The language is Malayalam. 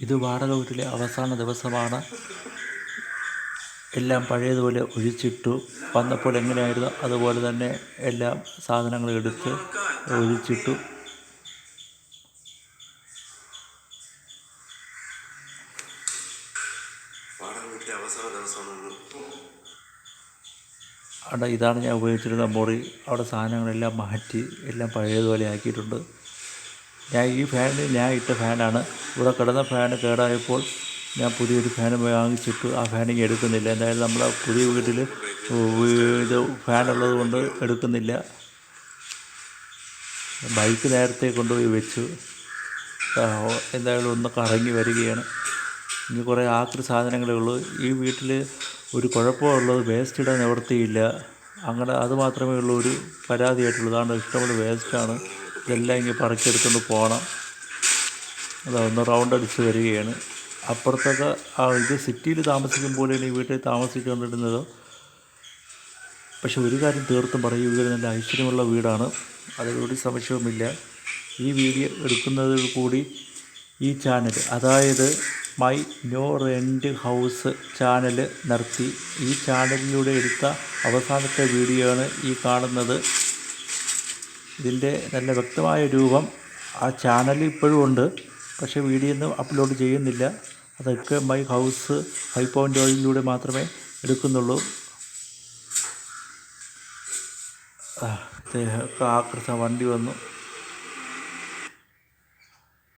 ഇത് വാടക വീട്ടിലെ അവസാന ദിവസമാണ്. എല്ലാം പഴയതുപോലെ ഒഴിച്ചിട്ടു. വന്നപ്പോൾ എങ്ങനെയായിരുന്നു? അതുപോലെ തന്നെ എല്ലാം സാധനങ്ങളും എടുത്ത് ഒഴിച്ചിട്ടു. അവിടെ ഇതാണ് ഞാൻ ഉപയോഗിച്ചിരുന്ന മുറി. അവിടെ സാധനങ്ങളെല്ലാം മാറ്റി എല്ലാം പഴയതുപോലെ ആക്കിയിട്ടുണ്ട്. ഞാൻ ഈ ഫാന് ഞാൻ ഇട്ട ഫാനാണ്. ഇവിടെ കിടന്ന ഫാൻ കേടായപ്പോൾ ഞാൻ പുതിയൊരു ഫാൻ വാങ്ങിച്ചിട്ട്. ആ ഫാൻ ഇനി എടുക്കുന്നില്ല. എന്തായാലും നമ്മളെ പുതിയ വീട്ടിൽ ഇത് ഫാനുള്ളത് കൊണ്ട് എടുക്കുന്നില്ല. ബൈക്ക് നേരത്തെ കൊണ്ടുപോയി വെച്ചു. എന്തായാലും ഒന്ന് കറങ്ങി വരികയാണ്. ഇനി കുറേ ആക്രി സാധനങ്ങളേ ഉള്ളൂ. ഈ വീട്ടിൽ ഒരു കുഴപ്പമുള്ളത് വേസ്റ്റ് ഇടാൻ നിവർത്തിയില്ല അങ്ങനെ അത് മാത്രമേ ഉള്ളൂ ഒരു പരാതിയായിട്ടുള്ളൂ. അതാണ് ഇഷ്ടംപോലെ വേസ്റ്റാണ്. ഇതെല്ലാം ഇങ്ങനെ പറിച്ചെടുത്തുകൊണ്ട് പോകണം അതാ ഒന്ന് റൗണ്ട് അടിച്ച് വരികയാണ്. അപ്പുറത്തൊക്കെ ആ ഇത് സിറ്റിയിൽ താമസിക്കുമ്പോഴാണ് ഈ വീട്ടിൽ താമസിച്ചുകൊണ്ടിരുന്നത് പക്ഷെ ഒരു കാര്യം തീർത്തും പറയും ഇവർ നല്ല ഐശ്വര്യമുള്ള വീടാണ്. അതിലൂടെ സംശയവുമില്ല. ഈ വീഡിയോ എടുക്കുന്നതിൽ കൂടി ഈ ചാനൽ അതായത് my no rent house channel നിർത്തി. ഈ ചാനലിലൂടെ എടുത്ത അവസാനത്തെ വീഡിയോ ആണ് ഈ കാണുന്നത്. ഇതിന്റെ നല്ല വ്യക്തമായ രൂപം ആ ചാനലിൽ ഇപ്പോഴും ഉണ്ട്. പക്ഷേ വീഡിയോ ഒന്നും അപ്ലോഡ് ചെയ്യുന്നില്ല. അതൊക്കെ മൈ ഹൗസ് ഫൈവ് പോയിന്റ് ഓയിലൂടെ മാത്രമേ എടുക്കുന്നുള്ളൂ. ആ, വണ്ടി വന്നു.